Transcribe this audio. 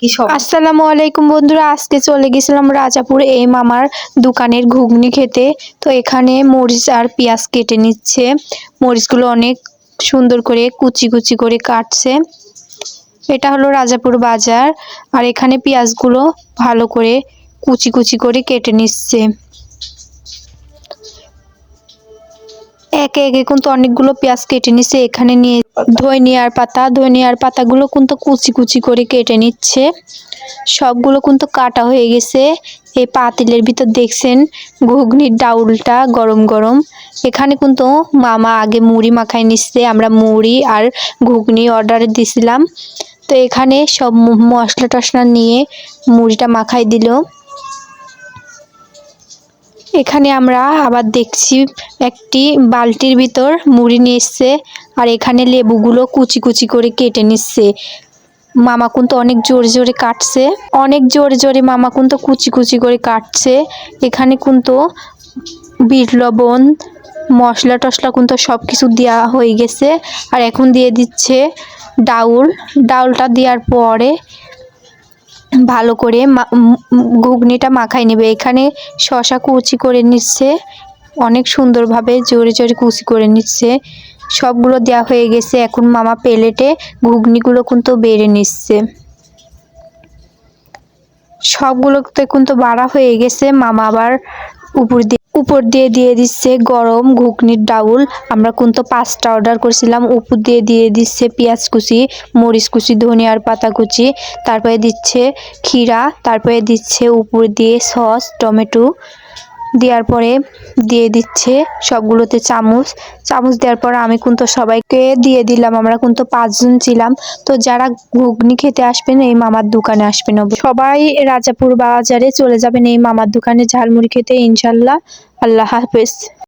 কি সব? আসসালামু আলাইকুম বন্ধুরা, আজকে চলে গেছিলাম রাজাপুর। এই মামার দোকানের ঘুগনি খেতে। তো এখানে মরিচ আর পেঁয়াজ কেটে নিচ্ছে। মরিচগুলো অনেক সুন্দর করে কুচি কুচি করে কাটছে। এটা হলো রাজাপুর বাজার। আর এখানে পেঁয়াজগুলো ভালো করে কুচি কুচি করে কেটে নিচ্ছে। একে একে কিন্তু অনেকগুলো পেঁয়াজ কেটে নিচ্ছে এখানে নিয়ে ধনিয়ার পাতা। ধনিয়ার পাতাগুলো কিন্তু কুচি কুচি করে কেটে নিচ্ছে। সবগুলো কিন্তু কাটা হয়ে গেছে। এই পাতিলের ভিতর দেখছেন ঘুগনির ডাউলটা গরম গরম। এখানে কিন্তু মামা আগে মুড়ি মাখাই নিচ্ছে, আমরা মুড়ি আর ঘুগনি অর্ডার দিছিলাম। তো এখানে সব মশলা টশলা নিয়ে মুড়িটা মাখাই দিল। এখানে আমরা আবার দেখছি একটি বালতির ভিতর মুড়ি এসছে আর এখানে লেবুগুলো কুচি কুচি করে কেটে নিচ্ছে। মামা কিন্তু অনেক জোরে জোরে কাটছে, অনেক জোরে জোরে মামা কিন্তু কুচি কুচি করে কাটছে। এখানে কিন্তু বিট লবণ, মশলা টশলা কিন্তু সব কিছু দেওয়া হয়ে গেছে, আর এখন দিয়ে দিচ্ছে ডাউল। ডাউলটা দেওয়ার পরে ভালো করে ঘুগনিটা মাখাই নেবে। এখানে শশা কুচি করে নিচ্ছে। অনেক সুন্দরভাবে জোরে জোরে কুচি করে নিচ্ছে। সবগুলো দেওয়া হয়ে গেছে। এখন মামা প্লেটে ঘুগনিগুলো কিন্তু বেড়ে নিচ্ছে। সবগুলো সবগুলোতে কিন্তু বাড়া হয়ে গেছে। মামা আবার উপর দিয়ে উপর দিয়ে দিয়ে দিচ্ছে গরম ঘুগনির ডাউল। আমরা কোন তো পাঁচটা অর্ডার করেছিলাম। উপর দিয়ে দিয়ে দিচ্ছে পেঁয়াজ কুচি, মরিচ কুচি, ধনিয়ার পাতা কুচি, তারপরে দিচ্ছে ক্ষীরা, তারপরে দিচ্ছে উপর দিয়ে সস, টমেটো। দেওয়ার পরে দিয়ে দিচ্ছে সবগুলোতে চামচ। চামচ দেওয়ার পর আমি কিন্তু সবাইকে দিয়ে দিলাম, আমরা কিন্তু পাঁচজন ছিলাম। তো যারা ঘুগনি খেতে আসবেন, এই মামার দোকানে আসবেন। সবাই রাজাপুর বাজারে চলে যাবেন, এই মামার দোকানে ঝালমুড়ি খেতে। ইনশাল্লাহ, আল্লাহ হাফেজ।